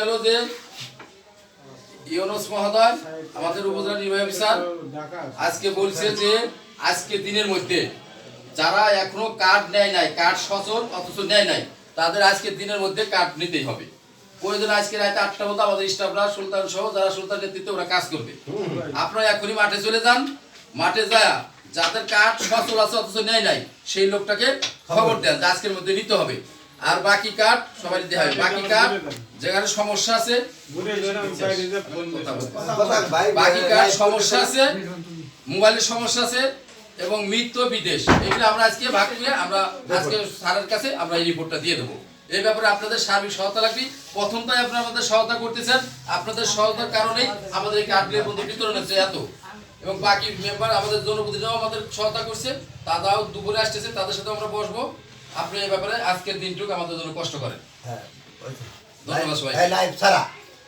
হলো যে ইউনুস মহোদয়, আমাদের উপজেলা নির্বাহী অফিসার, আজকে বলছে যে আজকে দিনের মধ্যে যারা এখনও কার্ড নেয় নাই, কার্ড সচল অথচ নেয় নাই, তাদের আজকে দিনের মধ্যে কার্ড নিতেই হবে। প্রয়োজন আজকে আটটা মতো আমাদের স্টাফরা, সুলতান সহ যারা সুলতান নেতৃত্বে ওরা কাজ করবে। আপনারা এখনই মাঠে চলে যান। মাঠে যায় যাদের কার্ড সচল আছে অথচ নেয় নাই, সেই লোকটাকে খবর দেন আজকের মধ্যে নিতে হবে। আর বাকি কার্ড সবাই দিতে হবে বাকি কার্ড যেখানে সমস্যা আছে বাকি কার সমস্যা আছে মোবাইলের সমস্যা আছে এবং মৃত্য বিদেশ। এগুলো আমরা আজকে ভাগ করে আমরা আজকে স্যারের কাছে আমরা এই রিপোর্টটা দিয়ে দেবো। এই ব্যাপারে আপনাদের সার্বিক সহায়তা লাগবে। প্রথমটাই আপনারা আমাদের সহায়তা করতেছেন। আপনাদের সহায়তার কারণেই আমাদের এই কার্ডগুলোর মধ্যে বিতরণ হচ্ছে এত। এবং বাকি মেম্বার আমাদের জনপ্রতিনিধিরাও আমাদের সহায়তা করছে। তারাও দুপুরে আসতেছে তাদের সাথে আমরা বসবো। আপনি এই ব্যাপারে আজকের দিনটুকু আমাদের জন্য কষ্ট করেন। হ্যাঁ ধন্যবাদ সবাই লাইভ ছাড়া।